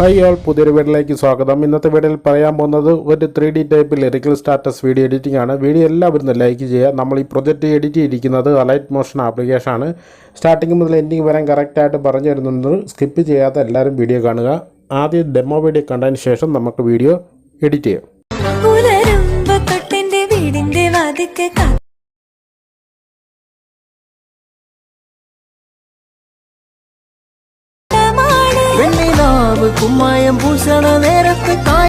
Hi all പുതിയൊരു വീഡിയോയിലേക്ക് സ്വാഗതം. ഇന്നത്തെ വീഡിയോയിൽ പറയാൻ പോകുന്നത് ഒരു three D type lyrical status video editing ആണ്. വീഡിയോ എല്ലാവരും ലൈക്ക് ചെയ്യുക. നമ്മൾ ഈ പ്രൊജക്റ്റ് എഡിറ്റ് ചെയ്തിരിക്കുന്നത് അലൈറ്റ് മോഷൻ ആപ്ലിക്കേഷൻ ആണ്. സ്റ്റാർട്ടിങ് മുതൽ എൻഡിങ് വരാൻ കറക്റ്റായിട്ട് പറഞ്ഞു തരുന്നുണ്ട് സ്കിപ്പ് ചെയ്യാത്ത എല്ലാവരും വീഡിയോ കാണുക. ആദ്യം ഡെമോ വീഡിയോ കണ്ടതിന് ശേഷം നമുക്ക് വീഡിയോ എഡിറ്റ് ചെയ്യാം. കുമ്മായം പൂശണ നേരത്ത് കായ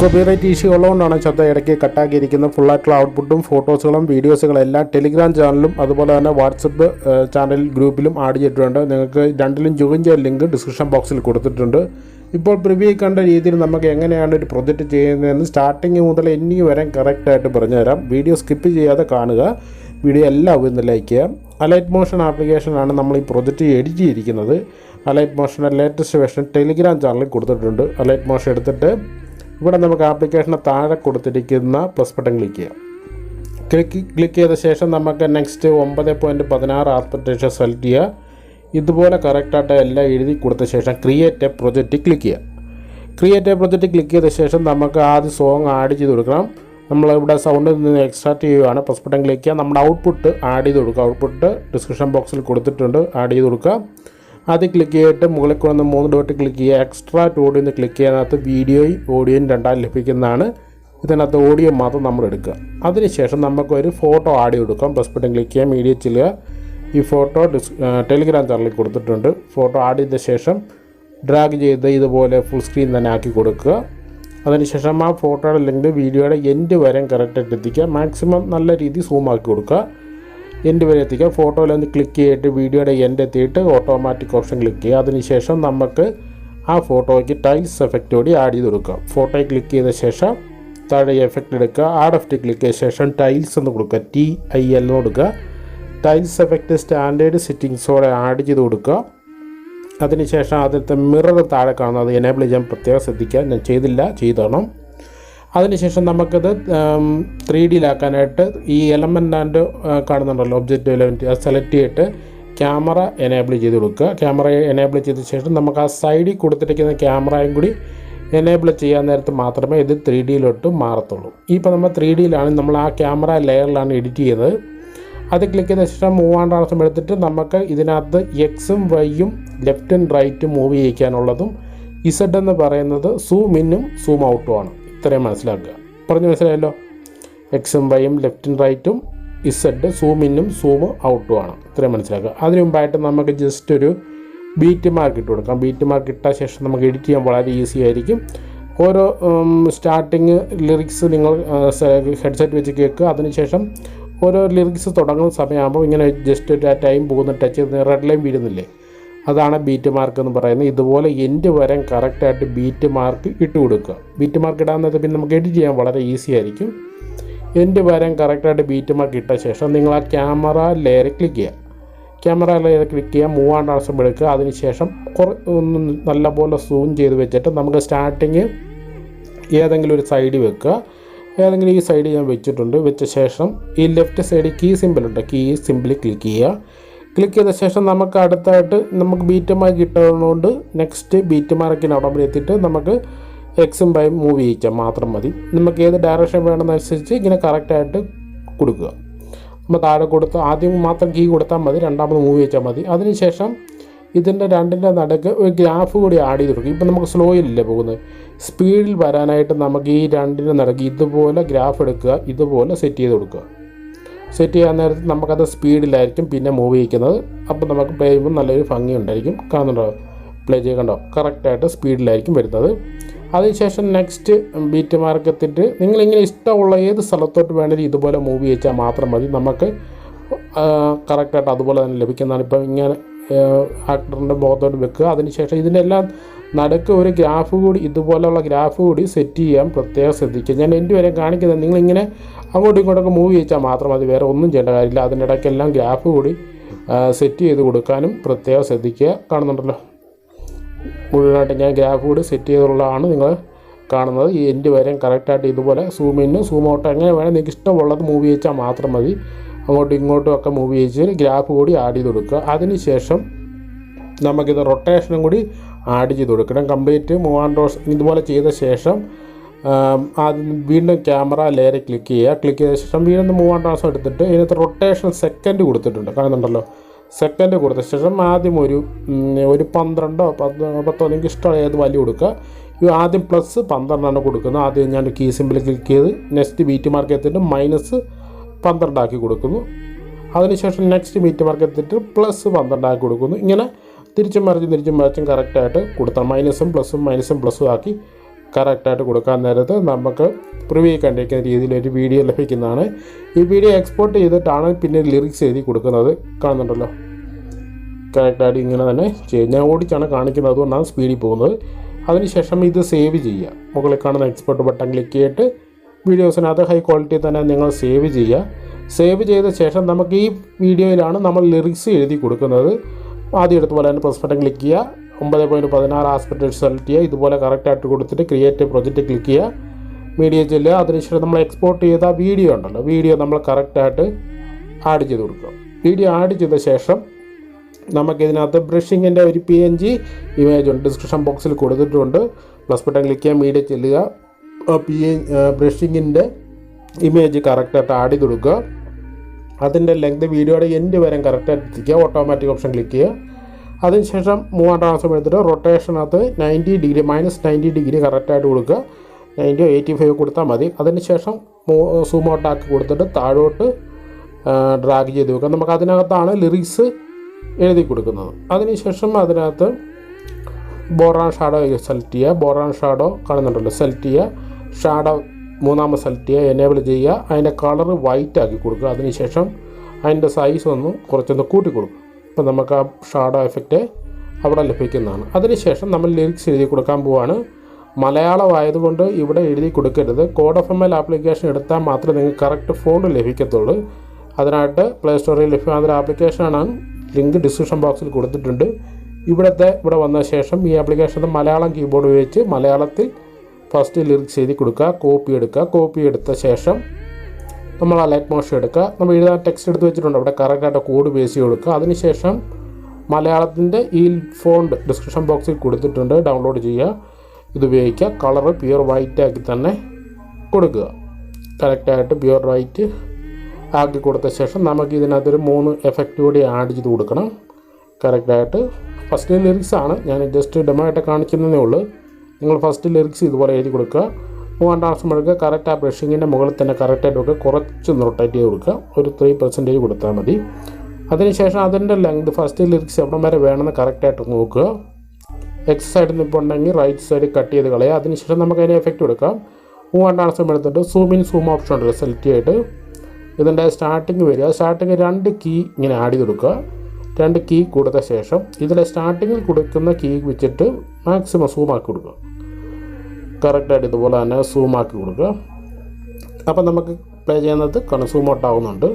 കോപ്പിറൈറ്റ് ഇഷ്യൂ ഉള്ളതുകൊണ്ടാണ് ശബ്ദ ഇടയ്ക്ക് കട്ടാക്കിയിരിക്കുന്നത് ഫുള്ളായിട്ടുള്ള ഔട്ട്പുട്ടും ഫോട്ടോസുകളും വീഡിയോസുകളും എല്ലാം ടെലിഗ്രാം ചാനലിലും അതുപോലെ തന്നെ വാട്സപ്പ് ചാനൽ ഗ്രൂപ്പിലും ആഡ് ചെയ്തിട്ടുണ്ട്. നിങ്ങൾക്ക് രണ്ടിലും ജോയിൻ ചെയ്യാൻ ലിങ്ക് ഡിസ്ക്രിപ്ഷൻ ബോക്സിൽ കൊടുത്തിട്ടുണ്ട്. ഇപ്പോൾ പ്രിവ്യൂ കണ്ട രീതിയിൽ നമുക്ക് എങ്ങനെയാണ് ഒരു പ്രൊജക്റ്റ് ചെയ്യുന്നതെന്ന് സ്റ്റാർട്ടിങ് മുതൽ എന്നി വരെ കറക്റ്റായിട്ട് പറഞ്ഞുതരാം. വീഡിയോ സ്കിപ്പ് ചെയ്യാതെ കാണുക. വീഡിയോ എല്ലാം ഒന്ന് ലൈക്ക് ചെയ്യാം അലൈറ്റ് മോഷൻ ആപ്ലിക്കേഷനാണ് നമ്മൾ ഈ പ്രൊജക്റ്റ് എഡിറ്റ് ചെയ്തിരിക്കുന്നത് അലൈറ്റ് മോഷന്റെ ലേറ്റസ്റ്റ് വേർഷൻ ടെലിഗ്രാം ചാനലിൽ കൊടുത്തിട്ടുണ്ട്. അലൈറ്റ് മോഷൻ എടുത്തിട്ട് ഇവിടെ നമുക്ക് ആപ്ലിക്കേഷന് താഴെ കൊടുത്തിരിക്കുന്ന പ്ലസ് ബട്ടൺ ക്ലിക്ക് ചെയ്യാം. ക്ലിക്ക് ക്ലിക്ക് ചെയ്ത ശേഷം നമുക്ക് നെക്സ്റ്റ് ഒമ്പത് പോയിന്റ് പതിനാറ് ആസ്പെക്ടേഷൻ സെലക്ട് ചെയ്യുക ഇതുപോലെ കറക്റ്റായിട്ട് എല്ലാം എഴുതി കൊടുത്ത ശേഷം ക്രിയേറ്റ് എ പ്രൊജക്റ്റ് ക്ലിക്ക് ചെയ്യുക. ക്രിയേറ്റ് എ പ്രൊജക്റ്റ് ക്ലിക്ക് ചെയ്ത ശേഷം നമുക്ക് ആദ്യം സോങ് ആഡ് ചെയ്ത് കൊടുക്കണം. നമ്മൾ ഇവിടെ സൗണ്ടിൽ നിന്ന് എക്സ്ട്രാക്ട് ചെയ്യുകയാണ് പ്ലസ് ബട്ടൺ ക്ലിക്ക് ചെയ്യുക. നമ്മുടെ ഔട്ട്പുട്ട് ആഡ് ചെയ്ത് കൊടുക്കുക. ഔട്ട്പുട്ട് ഡിസ്ക്രിപ്ഷൻ ബോക്സിൽ കൊടുത്തിട്ടുണ്ട്. ആഡ് ചെയ്ത് കൊടുക്കുക. ആദ്യം ക്ലിക്ക് ചെയ്തിട്ട് മുകളിൽ കൊണ്ട് മൂന്ന് ഡോട്ട് ക്ലിക്ക് ചെയ്യുക. എക്സ്ട്രാ ഓഡിയോ എന്ന് ക്ലിക്ക് ചെയ്യാനകത്ത് വീഡിയോയും ഓഡിയോയും രണ്ടായി ലഭിക്കുന്നതാണ്. ഇതിനകത്ത് ഓഡിയോ മാത്രം നമ്മൾ എടുക്കുക. അതിനുശേഷം നമുക്കൊരു ഫോട്ടോ ആഡ് ചെയ്ത് കൊടുക്കാം. പ്ലസ് ബട്ടൺ ക്ലിക്ക് ചെയ്യുക. മീഡിയ ചെല്ലുക. ഈ ഫോട്ടോ ഡിസ് ടെലിഗ്രാം ചാനലിൽ കൊടുത്തിട്ടുണ്ട്. ഫോട്ടോ ആഡ് ചെയ്ത ശേഷം ഡ്രാഗ് ചെയ്ത് ഇതുപോലെ ഫുൾ സ്ക്രീൻ തന്നെ ആക്കി കൊടുക്കുക. അതിനുശേഷം ആ ഫോട്ടോയുടെ ലിങ്ക് വീഡിയോയുടെ എൻഡ് വരെ കറക്റ്റായിട്ട് എത്തിക്കുക. മാക്സിമം നല്ല രീതിയിൽ സൂം ആക്കി കൊടുക്കുക. എൻഡ് വരെ എത്തിക്കുക. ഫോട്ടോയിൽ ഒന്ന് ക്ലിക്ക് ചെയ്തിട്ട് വീഡിയോയുടെ എൻഡ് എത്തിയിട്ട് ഓട്ടോമാറ്റിക് ഓപ്ഷൻ ക്ലിക്ക് ചെയ്യുക. അതിനുശേഷം നമുക്ക് ആ ഫോട്ടോയ്ക്ക് ടൈൽസ് എഫക്റ്റ് കൂടി ആഡ് ചെയ്ത് കൊടുക്കുക ഫോട്ടോയിൽ ക്ലിക്ക് ചെയ്ത ശേഷം താഴെ എഫക്റ്റ് എടുക്കുക. ആഡ് എഫക്റ്റ് ക്ലിക്ക് ചെയ്ത ശേഷം ടൈൽസ് എന്ന് കൊടുക്കുക. ടി ഐ എൽ എന്ന് കൊടുക്കുക. ടൈൽസ് എഫക്റ്റ് സ്റ്റാൻഡേർഡ് സെറ്റിങ്സോടെ ആഡ് ചെയ്ത് കൊടുക്കുക. അതിനുശേഷം ആദ്യത്തെ മിറർ താഴെ കാണുന്നത് എനേബിൾ ചെയ്യാൻ പ്രത്യേകം ശ്രദ്ധിക്കുക. ഞാൻ ചെയ്തില്ല ചെയ്തോണം. അതിനുശേഷം നമുക്കത് ത്രീ ഡിയിലാക്കാനായിട്ട് ഈ എലമെന്റ് ആൻഡ് കാണുന്നുണ്ടല്ലോ ഒബ്ജക്റ്റ് എലമെന്റ് അത് സെലക്ട് ചെയ്തിട്ട് ക്യാമറ എനേബിൾ ചെയ്ത് കൊടുക്കുക. ക്യാമറ എനേബിൾ ചെയ്ത ശേഷം നമുക്ക് ആ സൈഡിൽ കൊടുത്തിരിക്കുന്ന ക്യാമറയും കൂടി എനേബിൾ ചെയ്യാൻ നേരത്ത് മാത്രമേ ഇത് ത്രീ ഡിയിലോട്ട് മാറത്തുള്ളൂ. ഇപ്പോൾ നമ്മൾ ത്രീ ഡിയിലാണ് നമ്മൾ ആ ക്യാമറ ലെയറിലാണ് എഡിറ്റ് ചെയ്യുന്നത്. അത് ക്ലിക്ക് ചെയ്ത ശേഷം മൂവ് ആൻഡ് ആർസും എടുത്തിട്ട് നമുക്ക് ഇതിനകത്ത് എക്സും വൈയും ലെഫ്റ്റും റൈറ്റും മൂവ് ചെയ്യിക്കാനുള്ളതും ഇസഡ് എന്ന് പറയുന്നത് സൂം ഇന്നും സൂം ഔട്ടും ആണ്. ഇത്രയും മനസ്സിലാക്കുക. പറഞ്ഞു മനസ്സിലായല്ലോ? എക്സും വൈയും ലെഫ്റ്റും റൈറ്റും ഇസഡ് സൂം ഇന്നും സൂം ഔട്ടും ആണ്. ഇത്രയും മനസ്സിലാക്കുക. അതിനു മുമ്പായിട്ട് നമുക്ക് ജസ്റ്റ് ഒരു ബീറ്റ് മാർക്ക് ഇട്ട് കൊടുക്കാം. ബീറ്റ് മാർക്ക് ഇട്ട ശേഷം നമുക്ക് എഡിറ്റ് ചെയ്യാൻ വളരെ ഈസി ആയിരിക്കും. ഓരോ സ്റ്റാർട്ടിങ് ലിറിക്സ് നിങ്ങൾ ഹെഡ്സെറ്റ് വെച്ച് കേൾക്കുക. അതിനുശേഷം ഓരോ ലിറിക്സ് തുടങ്ങുന്ന സമയമാകുമ്പോൾ ഇങ്ങനെ ജസ്റ്റ് ഒരു ടൈം പോകുന്ന ടച്ച് റെഡ് ലൈൻ വീഴുന്നില്ലേ? അതാണ് ബീറ്റ് മാർക്ക് എന്ന് പറയുന്നത്. ഇതുപോലെ എൻഡ് വരെ കറക്റ്റായിട്ട് ബീറ്റ് മാർക്ക് ഇട്ട് കൊടുക്കുക. ബീറ്റ് മാർക്ക് ഇടാന്നത് പിന്നെ നമുക്ക് എഡിറ്റ് ചെയ്യാൻ വളരെ ഈസി ആയിരിക്കും. എൻഡ് വരെ കറക്റ്റായിട്ട് ബീറ്റ് മാർക്ക് ഇട്ട ശേഷം നിങ്ങൾ ആ ക്യാമറ ലെയർ ക്ലിക്ക് ചെയ്യുക. ക്യാമറ ലെയർ ക്ലിക്ക് ചെയ്യുക മൂവാണ്ട് ആവശ്യം എടുക്കുക. അതിനുശേഷം കുറ ഒന്ന് നല്ലപോലെ സൂം ചെയ്ത് വെച്ചിട്ട് നമുക്ക് സ്റ്റാർട്ടിങ് ഏതെങ്കിലും ഒരു സൈഡിൽ വെക്കുക. ഏതെങ്കിലും ഈ സൈഡ് ഞാൻ വെച്ചിട്ടുണ്ട്. വെച്ച ശേഷം ഈ ലെഫ്റ്റ് സൈഡിൽ കീ സിമ്പിൾ ഉണ്ട്. കീ സിമ്പിളിൽ ക്ലിക്ക് ചെയ്യുക. ക്ലിക്ക് ചെയ്ത ശേഷം നമുക്ക് അടുത്തായിട്ട് നമുക്ക് ബീറ്റ് മാർക്ക് കിട്ടുന്നതുകൊണ്ട് നെക്സ്റ്റ് ബീറ്റ് മാർക്കിന് അവിടെ എത്തിയിട്ട് നമുക്ക് എക്സും ബൈ മൂവ് ചെയ്യിച്ചാൽ മാത്രം മതി. നമുക്ക് ഏത് ഡയറക്ഷൻ വേണമെന്നനുസരിച്ച് ഇങ്ങനെ കറക്റ്റായിട്ട് കൊടുക്കുക. നമ്മൾ താഴെ കൊടുത്ത് ആദ്യം മാത്രം കീ കൊടുത്താൽ മതി. രണ്ടാമത് മൂവ് ചെയ്യിച്ചാൽ മതി. അതിനുശേഷം ഇതിന്റെ രണ്ടിന്റെ നടുക്ക് ഒരു ഗ്രാഫ് കൂടി ആഡ് ചെയ്ത് കൊടുക്കും ഇപ്പം നമുക്ക് സ്ലോയിലല്ലേ പോകുന്നത്? സ്പീഡിൽ വരാനായിട്ട് നമുക്ക് ഈ രണ്ടിന് നടക്കുക ഇതുപോലെ ഗ്രാഫ് എടുക്കുക ഇതുപോലെ സെറ്റ് ചെയ്ത് കൊടുക്കുക. സെറ്റ് ചെയ്യാൻ നേരത്ത് നമുക്കത് സ്പീഡിലായിരിക്കും പിന്നെ മൂവ് ചെയ്യിക്കുന്നത്. അപ്പോൾ നമുക്ക് പ്ലേ ചെയ്യുമ്പോൾ നല്ലൊരു ഭംഗി ഉണ്ടായിരിക്കും കാണുന്നുണ്ടോ പ്ലേ ചെയ്യുന്നുണ്ടോ കറക്റ്റായിട്ട് സ്പീഡിലായിരിക്കും വരുന്നത്. അതിനുശേഷം നെക്സ്റ്റ് ബീറ്റ് മാർക്ക് എത്തിയിട്ട് നിങ്ങളിങ്ങനെ ഇഷ്ടമുള്ള ഏത് സ്ഥലത്തോട്ട് വേണമെങ്കിലും ഇതുപോലെ മൂവ് ചെയ്യിച്ചാൽ മാത്രം മതി. നമുക്ക് കറക്റ്റായിട്ട് അതുപോലെ തന്നെ ലഭിക്കുന്നതാണ്. ഇപ്പം ഇങ്ങനെ ആക്ടറിന്റെ മുഖത്തോട്ട് വെക്കുക. അതിനുശേഷം ഇതിനെല്ലാം നടുക്ക് ഒരു ഗ്രാഫ് കൂടി ഇതുപോലെയുള്ള ഗ്രാഫ് കൂടി സെറ്റ് ചെയ്യാൻ പ്രത്യേകം ശ്രദ്ധിക്കുക. ഞാൻ എന്റെ വരെ കാണിക്കുന്നത് നിങ്ങളിങ്ങനെ അങ്ങോട്ടും ഇങ്ങോട്ടൊക്കെ മൂവ് ചെയ്യിച്ചാൽ മാത്രം മതി. വേറെ ഒന്നും ചെയ്യേണ്ട കാര്യമില്ല. അതിനിടയ്ക്കെല്ലാം ഗ്രാഫ് കൂടി സെറ്റ് ചെയ്ത് കൊടുക്കാനും പ്രത്യേകം ശ്രദ്ധിക്കുക. കാണുന്നുണ്ടല്ലോ? മുഴുവനായിട്ട് ഞാൻ ഗ്രാഫ് കൂടി സെറ്റ് ചെയ്തുള്ളതാണ് നിങ്ങൾ കാണുന്നത്. ഈ എന്റെ വരെയും കറക്റ്റായിട്ട് ഇതുപോലെ സൂം ഇന്നും സൂം ഔട്ട് എങ്ങനെ വേണേൽ നിങ്ങൾക്ക് ഇഷ്ടമുള്ളത് മൂവ് ചെയ്യിച്ചാൽ മാത്രം മതി. അങ്ങോട്ടും ഇങ്ങോട്ടും ഒക്കെ മൂവ് ചെയ്യിച്ച് ഗ്രാഫ് കൂടി ആഡ് ചെയ്ത് കൊടുക്കുക. അതിനുശേഷം നമുക്കിത് റൊട്ടേഷനും കൂടി ആഡ് ചെയ്ത് കൊടുക്കണം. കംപ്ലീറ്റ് മൂവാൻ റോസ് ഇതുപോലെ ചെയ്ത ശേഷം വീണ്ടും ക്യാമറ ലെയർ ക്ലിക്ക് ചെയ്യുക. ക്ലിക്ക് ചെയ്ത ശേഷം വീണ്ടും മൂവാൻ ട്രാൻസ്ഫർ എടുത്തിട്ട് ഇതിനകത്ത് റൊട്ടേഷൻ സെക്കൻഡ് കൊടുത്തിട്ടുണ്ട്. കാണുന്നുണ്ടല്ലോ? സെക്കൻഡ് കൊടുത്ത ശേഷം ആദ്യം ഒരു ഒരു പന്ത്രണ്ടോ പത്തോ പത്തോ നിങ്ങൾക്ക് ഇഷ്ടമുള്ള ഏത് വാല്യൂ കൊടുക്കുക. ഇത് ആദ്യം പ്ലസ് പന്ത്രണ്ടാണ് കൊടുക്കുന്നത് ആദ്യം ഞാൻ കീ സിമ്പിൾ ക്ലിക്ക് ചെയ്ത് നെക്സ്റ്റ് ബീറ്റ് എത്തിയിട്ട് മൈനസ് പന്ത്രണ്ടാക്കി കൊടുക്കുന്നു. അതിനുശേഷം നെക്സ്റ്റ് മീറ്റ് മാർക്ക് എടുത്തിട്ട് പ്ലസ് പന്ത്രണ്ടാക്കി കൊടുക്കുന്നു. ഇങ്ങനെ തിരിച്ചും മറിച്ചും തിരിച്ചും മറിച്ചും കറക്റ്റായിട്ട് കൊടുത്താൽ മൈനസും പ്ലസും മൈനസും പ്ലസും ആക്കി കറക്റ്റായിട്ട് കൊടുക്കാൻ നേരത്ത് നമുക്ക് പ്രിവ്യൂ കണ്ടിരിക്കുന്ന രീതിയിൽ ഒരു വീഡിയോ ലഭിക്കുന്നതാണ്. ഈ വീഡിയോ എക്സ്പോർട്ട് ചെയ്തിട്ടാണ് പിന്നെ ലിറിക്സ് എഴുതി കൊടുക്കുന്നത്. കാണുന്നുണ്ടല്ലോ. കറക്റ്റായിട്ട് ഇങ്ങനെ തന്നെ ചെയ്യും ഞാൻ ഓടിച്ചാണ് കാണിക്കുന്നത്. അതുകൊണ്ടാണ് സ്പീഡിൽ പോകുന്നത്. അതിനുശേഷം ഇത് സേവ് ചെയ്യുക. മുകളിൽ കാണുന്ന എക്സ്പോർട്ട് ബട്ടൺ ക്ലിക്ക് ചെയ്തിട്ട് വീഡിയോസിനകത്ത് ഹൈ ക്വാളിറ്റി തന്നെ നിങ്ങൾ സേവ് ചെയ്യുക. സേവ് ചെയ്ത ശേഷം നമുക്ക് ഈ വീഡിയോയിലാണ് നമ്മൾ ലിറിക്സ് എഴുതി കൊടുക്കുന്നത്. ആദ്യം എടുത്തുപോലെ തന്നെ പ്ലസ് ബട്ടൺ ക്ലിക്ക് ചെയ്യുക. ഒമ്പത് പോയിന്റ് പതിനാറ് ആസ്പെക്ട് സെലക്ട് ചെയ്യുക. ഇതുപോലെ കറക്റ്റായിട്ട് കൊടുത്തിട്ട് ക്രിയേറ്റ് പ്രൊജക്റ്റ് ക്ലിക്ക് ചെയ്യുക. മീഡിയ ചെല്ലുക. അതിനുശേഷം നമ്മൾ എക്സ്പോർട്ട് ചെയ്ത വീഡിയോ ഉണ്ടല്ലോ. വീഡിയോ നമ്മൾ കറക്റ്റായിട്ട് ആഡ് ചെയ്ത് കൊടുക്കുക. വീഡിയോ ആഡ് ചെയ്ത ശേഷം നമുക്കിതിനകത്ത് ബ്രഷിങ്ങിന്റെ ഒരു പി എൻ ജി ഇമേജ് ഉണ്ട്. ഡിസ്ക്രിപ്ഷൻ ബോക്സിൽ കൊടുത്തിട്ടുണ്ട്. പ്ലസ് ബട്ടൺ ക്ലിക്ക് ചെയ്യുക. മീഡിയ ചെല്ലുക. പി ബ്രഷിങ്ങിന്റെ ഇമേജ് കറക്റ്റായിട്ട് ചെയ്ത് കൊടുക്കുക അതിന്റെ ലെങ്ത് വീഡിയോയുടെ എൻഡ് വരെ കറക്റ്റായിട്ട് എത്തിക്കുക. ഓട്ടോമാറ്റിക് ഓപ്ഷൻ ക്ലിക്ക് ചെയ്യുക. അതിനുശേഷം മൂവാം ട്രാൻസ്ഫോം എടുത്തിട്ട് റൊട്ടേഷനകത്ത് ninety degree minus ninety degree കറക്റ്റായിട്ട് കൊടുക്കുക. നയന്റി എയ്റ്റി ഫൈവ് കൊടുത്താൽ മതി. അതിനുശേഷം സൂം ഔട്ടാക്കി കൊടുത്തിട്ട് താഴോട്ട് ഡ്രാഗ് ചെയ്ത് വെക്കുക. നമുക്ക് അതിനകത്താണ് ലിറിക്സ് എഴുതി കൊടുക്കുന്നത്. അതിനുശേഷം അതിനകത്ത് ബോറാൻ ഷാഡോ സെലക്ട് ചെയ്യുക. ബോറാൻ ഷാഡോ കാണുന്നുണ്ടല്ലോ. സെലക്ട് ചെയ്യുക. ഷാഡോ മൂന്നാമത്തെ സെലക്ട് ചെയ്യുക എനേബിൾ ചെയ്യുക അതിന്റെ കളർ വൈറ്റ് ആക്കി കൊടുക്കുക. അതിനുശേഷം അതിന്റെ സൈസ് ഒന്ന് കുറച്ചൊന്ന് കൂട്ടി കൊടുക്കും നമുക്ക് ആ ഷാഡോ എഫക്റ്റ് അവിടെ ലഭിക്കുന്നതാണ്. അതിനുശേഷം നമ്മൾ ലിറിക്സ് എഴുതി കൊടുക്കാൻ പോവാണ്. മലയാളം ആയതുകൊണ്ട് ഇവിടെ എഴുതി കൊടുക്കരുത്. Code of M L application എടുത്താൽ മാത്രമേ നിങ്ങൾക്ക് കറക്റ്റ് ഫോണ്ട് ലഭിക്കത്തുള്ളൂ. അതിനായിട്ട് പ്ലേ സ്റ്റോറിൽ ലഭ്യമാകുന്ന ഒരു ആപ്ലിക്കേഷനാണ് ലിങ്ക് ഡിസ്ക്രിപ്ഷൻ ബോക്സിൽ കൊടുത്തിട്ടുണ്ട്. ഇവിടുത്തെ ഇവിടെ വന്ന ശേഷം ഈ ആപ്ലിക്കേഷന്റെ മലയാളം കീബോർഡ് ഉപയോഗിച്ച് മലയാളത്തിൽ ഫസ്റ്റ് ലിറിക്സ് എഴുതി കൊടുക്കുക കോപ്പി എടുക്കുക. കോപ്പി എടുത്ത ശേഷം നമ്മൾ ആ ലൈറ്റ് മോഷൻ എടുക്കുക. നമ്മൾ എഴുതാൻ ടെക്സ്റ്റ് എടുത്ത് വെച്ചിട്ടുണ്ട്. അവിടെ കറക്റ്റായിട്ട് കോഡ് ബേസ് ചെയ്ത് കൊടുക്കുക. അതിനുശേഷം മലയാളത്തിന്റെ ഈ ഫോണ്ട് ഡിസ്ക്രിപ്ഷൻ ബോക്സിൽ കൊടുത്തിട്ടുണ്ട്. ഡൗൺലോഡ് ചെയ്യുക. ഇത് ഉപയോഗിക്കുക. കളർ പ്യുവർ വൈറ്റ് ആക്കി തന്നെ കൊടുക്കുക. കറക്റ്റായിട്ട് പ്യുവർ വൈറ്റ് ആക്കി കൊടുത്ത ശേഷം നമുക്ക് ഇതിനകത്തൊരു മൂന്ന് എഫക്റ്റ് കൂടി ആഡ് ചെയ്ത് കൊടുക്കണം. കറക്റ്റായിട്ട് ഫസ്റ്റ് ലിറിക്സ് ആണ്. ഞാൻ ജസ്റ്റ് ഡെമോ ആയിട്ട് കാണിക്കുന്നതേ ഉള്ളൂ. നിങ്ങൾ ഫസ്റ്റ് ലിറിക്സ് ഇതുപോലെ എഴുതി കൊടുക്കുക. മൂവാം ട്രാൻസ്ഫോം എടുക്കുക കറക്റ്റ് ആ ബ്രഷിങ്ങിന്റെ മുകളിൽ തന്നെ കറക്റ്റായിട്ട് വെക്കുക കുറച്ച് റൊട്ടേറ്റ് ചെയ്ത് കൊടുക്കുക. ഒരു ത്രീ പെർസെന്റേജ് കൊടുത്താൽ മതി. അതിനുശേഷം അതിന്റെ ലെങ്ത് ഫസ്റ്റ് ലിറിക്സ് എവിടം വരെ വേണമെന്ന് കറക്റ്റായിട്ട് നോക്കുക. എക്സ് സൈഡിൽ നിൽപ്പുണ്ടെങ്കിൽ റൈറ്റ് സൈഡ് കട്ട് ചെയ്ത് കളയുക. അതിനുശേഷം നമുക്ക് അതിന് എഫക്റ്റ് കൊടുക്കാം. മൂവാം ട്രാൻസ്ഫോം എടുത്തിട്ട് സൂം ഇൻ സൂം ഓപ്ഷൻ ഉണ്ട് സെലക്ട് ചെയ്തിട്ട് ഇതിന്റെ സ്റ്റാർട്ടിങ് വരിക. സ്റ്റാർട്ടിങ് രണ്ട് കീ ഇങ്ങനെ ആഡ് ചെയ്ത് കൊടുക്കുക. രണ്ട് കീ കൊടുത്ത ശേഷം ഇതിലെ സ്റ്റാർട്ടിങ്ങിൽ കൊടുക്കുന്ന കീ വെച്ചിട്ട് മാക്സിമം സൂം ആക്കി കൊടുക്കുക. കറക്റ്റായിട്ട് ഇതുപോലെ തന്നെ സൂം ആക്കി കൊടുക്കുക. അപ്പം നമുക്ക് പ്ലേ ചെയ്യുന്നത് കാണും സൂം ഔട്ട് ആവുന്നുണ്ട്.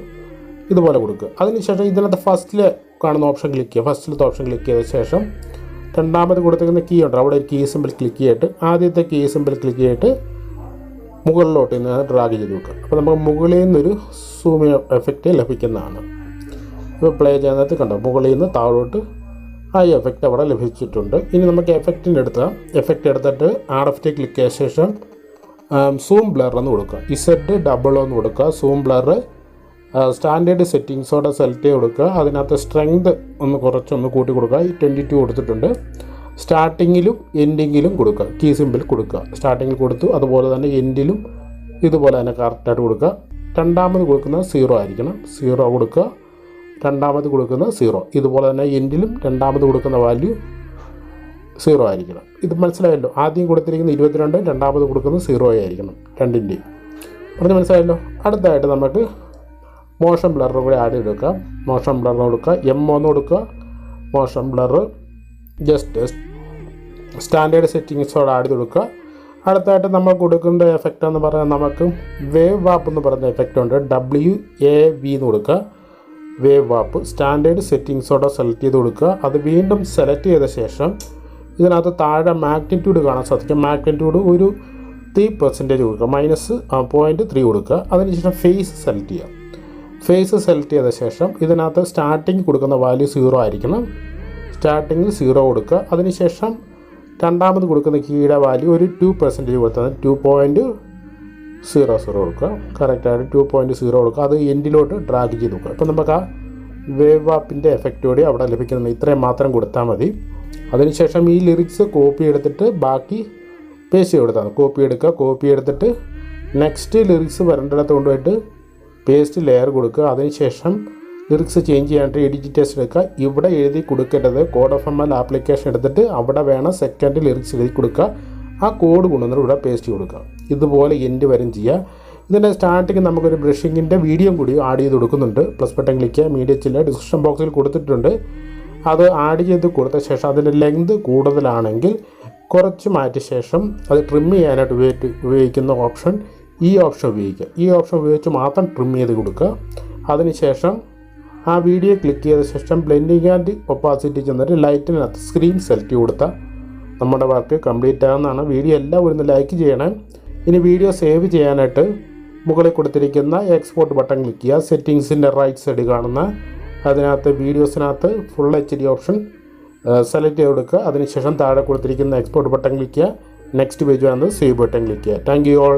ഇതുപോലെ കൊടുക്കുക. അതിനുശേഷം ഇതിനകത്ത് ഫസ്റ്റിൽ കാണുന്ന ഓപ്ഷൻ ക്ലിക്ക് ചെയ്യുക. ഫസ്റ്റിലത്തെ ഓപ്ഷൻ ക്ലിക്ക് ചെയ്ത ശേഷം രണ്ടാമത് കൊടുത്തിരിക്കുന്ന കീ ഉണ്ട്. അവിടെ ഒരു കീ സിമ്പിൾ ക്ലിക്ക് ചെയ്തിട്ട് ആദ്യത്തെ കീ സിമ്പിൾ ക്ലിക്ക് ചെയ്തിട്ട് മുകളിലോട്ട് നിന്ന് ഡ്രാഗ് ചെയ്ത് വെക്കുക. അപ്പോൾ നമുക്ക് മുകളിൽ നിന്നൊരു സൂം എഫക്റ്റ് ലഭിക്കുന്നതാണ്. ഇപ്പോൾ പ്ലേ ചെയ്യുന്നത് കണ്ടോ? മുകളിൽ നിന്ന് താഴോട്ട് ആ എഫക്റ്റ് അവിടെ ലഭിച്ചിട്ടുണ്ട്. ഇനി നമുക്ക് എഫക്റ്റിന്റെ എടുത്താൽ എഫക്റ്റ് എടുത്തിട്ട് ആർ എഫ് ടി ക്ലിക്ക് ചെയ്ത ശേഷം സൂം ബ്ലർ എന്ന് കൊടുക്കുക ഇസെറ്റ് ഡബിൾ എന്ന് കൊടുക്കുക. സൂം ബ്ലർ സ്റ്റാൻഡേർഡ് സെറ്റിങ്സോടെ സെലക്ട് ചെയ്ത് കൊടുക്കുക. അതിനകത്ത് സ്ട്രെങ്ത് ഒന്ന് കുറച്ചൊന്ന് കൂട്ടി കൊടുക്കുക. ഈ ട്വന്റി ടു കൊടുത്തിട്ടുണ്ട് സ്റ്റാർട്ടിങ്ങിലും എൻഡിങ്ങിലും കൊടുക്കുക. കീ സിമ്പിൾ കൊടുക്കുക. സ്റ്റാർട്ടിങ്ങിൽ കൊടുത്തു. അതുപോലെ തന്നെ എൻഡിലും ഇതുപോലെ തന്നെ കറക്റ്റായിട്ട് കൊടുക്കുക. രണ്ടാമത് കൊടുക്കുന്നത് സീറോ ആയിരിക്കണം. സീറോ കൊടുക്കുക. രണ്ടാമത് കൊടുക്കുന്നത് സീറോ. ഇതുപോലെ തന്നെ എൻഡിലും രണ്ടാമത് കൊടുക്കുന്ന വാല്യൂ സീറോ ആയിരിക്കണം. ഇത് മനസ്സിലായല്ലോ? ആദ്യം കൊടുത്തിരിക്കുന്ന ഇരുപത്തിരണ്ട് രണ്ടാമത് കൊടുക്കുന്നത് സീറോ ആയിരിക്കണം രണ്ടിന്റെയും പറഞ്ഞ് മനസ്സിലായല്ലോ? അടുത്തായിട്ട് നമുക്ക് മോഷൻ ബ്ലറും കൂടി ആഡ് ചെയ്തെടുക്കാം. മോഷൻ ബ്ലർ കൊടുക്കുക. എം ഒന്ന് കൊടുക്കുക. മോഷൻ ബ്ലർ ജസ്റ്റ് സ്റ്റാൻഡേർഡ് സെറ്റിങ്സോടെ ആഡ് കൊടുക്കുക അടുത്തായിട്ട് നമ്മൾ കൊടുക്കേണ്ട എഫക്റ്റ് എന്ന് പറഞ്ഞാൽ നമുക്ക് വേവ് വാപ്പ് എന്ന് പറയുന്ന എഫക്റ്റ് ഉണ്ട്. ഡബ്ല്യു എ വി എന്ന് കൊടുക്കുക. വേവ് ആപ്പ് സ്റ്റാൻഡേർഡ് സെറ്റിങ്സോടെ സെലക്ട് ചെയ്ത് കൊടുക്കുക. അത് വീണ്ടും സെലക്ട് ചെയ്ത ശേഷം ഇതിനകത്ത് താഴെ മാഗ്നിറ്റ്യൂഡ് കാണാൻ സാധിക്കും. മാഗ്നിറ്റ്യൂഡ് ഒരു ത്രീ പെർസെന്റേജ് കൊടുക്കുക. മൈനസ് പോയിന്റ് ത്രീ കൊടുക്കുക. അതിനുശേഷം ഫേസ് സെലക്ട് ചെയ്യുക. ഫേസ് സെലക്ട് ചെയ്ത ശേഷം ഇതിനകത്ത് സ്റ്റാർട്ടിങ് കൊടുക്കുന്ന വാല്യൂ സീറോ ആയിരിക്കണം. സ്റ്റാർട്ടിങ്ങിൽ സീറോ കൊടുക്കുക. അതിനുശേഷം രണ്ടാമത് കൊടുക്കുന്ന കീയുടെ വാല്യൂ ഒരു ടു പെർസെന്റേജ് കൊടുത്താൽ ടു പോയിന്റ് സീറോ സീറോ കൊടുക്കുക. കറക്റ്റായിട്ട് ടു പോയിന്റ് സീറോ കൊടുക്കുക. അത് എൻഡിലോട്ട് ഡ്രാഗ് ചെയ്ത് നോക്കുക. അപ്പോൾ നമുക്ക് ആ വേവ് ആപ്പിന്റെ എഫക്റ്റോടെ അവിടെ ലഭിക്കുന്നത് ഇത്രയും മാത്രം കൊടുത്താൽ മതി. അതിനുശേഷം ഈ ലിറിക്സ് കോപ്പി എടുത്തിട്ട് ബാക്കി പേസ്റ്റ് കൊടുത്താൽ കോപ്പി എടുക്കുക കോപ്പി എടുത്തിട്ട് നെക്സ്റ്റ് ലിറിക്സ് വരേണ്ടിടത്ത് കൊണ്ടുപോയിട്ട് പേസ്റ്റ് ലെയർ കൊടുക്കുക. അതിനുശേഷം ലിറിക്സ് ചേഞ്ച് ചെയ്യാനായിട്ട് എഡിറ്റ് ടെസ്റ്റ് എടുക്കുക. ഇവിടെ എഴുതി കൊടുക്കേണ്ടത് code of M L application എടുത്തിട്ട് അവിടെ വേണം സെക്കൻഡ് ലിറിക്സ് എഴുതി കൊടുക്കുക. ആ കോഡ് കൊണ്ടുവന്നിട്ട് ഇവിടെ പേസ്റ്റ് കൊടുക്കുക ഇതുപോലെ എൻഡ് വരും ചെയ്യുക ഇതിന്റെ സ്റ്റാർട്ടിങ് നമുക്കൊരു ബ്രഷിങ്ങിന്റെ വീഡിയോ കൂടി ആഡ് ചെയ്ത് കൊടുക്കുന്നുണ്ട്. പ്ലസ് ബട്ടൺ ക്ലിക്ക് മീഡിയ ചില്ല ഡിസ്ക്രിപ്ഷൻ ബോക്സിൽ കൊടുത്തിട്ടുണ്ട്. അത് ആഡ് ചെയ്ത് കൊടുത്ത ശേഷം അതിന്റെ ലെങ്ത് കൂടുതലാണെങ്കിൽ കുറച്ച് മാറ്റിയ ശേഷം അത് ട്രിം ചെയ്യാനായിട്ട് ഉപയോഗിച്ച് ഉപയോഗിക്കുന്ന ഓപ്ഷൻ ഈ ഓപ്ഷൻ ഉപയോഗിക്കുക. ഈ ഓപ്ഷൻ ഉപയോഗിച്ച് മാത്രം ട്രിം ചെയ്ത് കൊടുക്കുക. അതിനുശേഷം ആ വീഡിയോ ക്ലിക്ക് ചെയ്ത ശേഷം ബ്ലെൻഡിങ് ആൻഡ് ഒപ്പാസിറ്റി ചെന്നിട്ട് ലൈറ്റിനകത്ത് സ്ക്രീൻ സെലക്ട് കൊടുത്താൽ നമ്മുടെ വർക്ക് കംപ്ലീറ്റ് ആകുന്നതാണ് വീഡിയോ എല്ലാം ഒന്ന് ലൈക്ക് ചെയ്യണം. ഇനി വീഡിയോ സേവ് ചെയ്യാനായിട്ട് മുകളിൽ കൊടുത്തിരിക്കുന്ന എക്സ്പോർട്ട് ബട്ടൺ ക്ലിക്ക് ചെയ്യുക. സെറ്റിങ്സിന്റെ റൈറ്റ് സൈഡ് കാണുന്ന അതിനകത്ത് വീഡിയോസിനകത്ത് full H D option select ചെയ്ത് കൊടുക്കുക. അതിനുശേഷം താഴെ കൊടുത്തിരിക്കുന്ന എക്സ്പോർട്ട് ബട്ടൺ ക്ലിക്ക് ചെയ്യുക. നെക്സ്റ്റ് പേജ് വന്ന് സേവ് ബട്ടൺ ക്ലിക്ക് ചെയ്യുക. Thank you all